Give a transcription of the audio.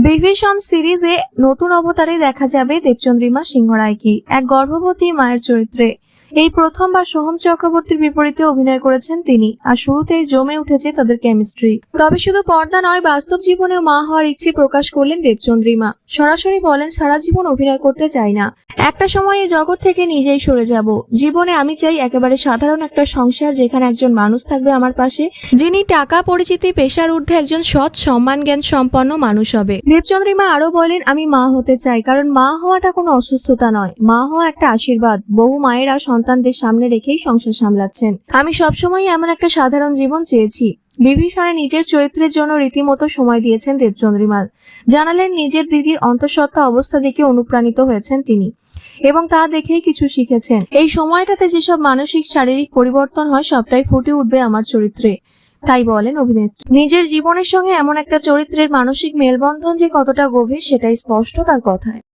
বিভীষণ সিরিজে নতুন অবতারে দেখা যাবে দেবচন্দ্রিমা সিংহরায়কে এক গর্ভবতী মায়ের চরিত্রে। এই প্রথমবার সোহম চক্রবর্তীর বিপরীতে অভিনয় করেছেন তিনি, আর শুরুতেই জমে উঠেছে তাদের কেমিস্ট্রি তবে শুধু পর্দা নয়, বাস্তব জীবনেও মা হওয়ার ইচ্ছে প্রকাশ করলেন দেবচন্দ্রিমা। সরাসরি বলেন, সারা জীবন অভিনয় করতে চাই না। একটা সময় এই জগৎ থেকে নিজেই সরে যাব। জীবনে আমি চাই একেবারে সাধারণ একটা সংসার যেখানে একজন মানুষ থাকবে আমার পাশে, যিনি টাকা, পরিচিতি, পেশার ঊর্ধ্বে একজন সৎ, সম্মান, জ্ঞান সম্পন্ন মানুষ হবে। দেবচন্দ্রিমা আরও বলেন, আমি মা হতে চাই, কারণ মা হওয়াটা কোনো অসুস্থতা নয়। মা হওয়া একটা আশীর্বাদ। বহু মায়েরা সন্তানদের সামনে রেখেই সংসার সামলাচ্ছেন। আমি সবসময় এমন একটা সাধারণ জীবন চেয়েছি। বিভীষণে নিজের চরিত্রের জন্য রীতিমতো সময় দিয়েছেন দেবচন্দ্রিমা জানালেন নিজের দিদির অন্তঃসত্ত্বা অবস্থা দেখে অনুপ্রাণিত হয়েছেন তিনি এবং তা দেখেই কিছু শিখেছেন। এই সময়টাতে যেসব মানসিক, শারীরিক পরিবর্তন হয়, সবটাই ফুটে উঠবে আমার চরিত্রে, তাই বলেন অভিনেত্রী। নিজের জীবনের সঙ্গে এমন একটা চরিত্রের মানসিক মেলবন্ধন যে কতটা গভীর, সেটাই স্পষ্ট তার কথায়।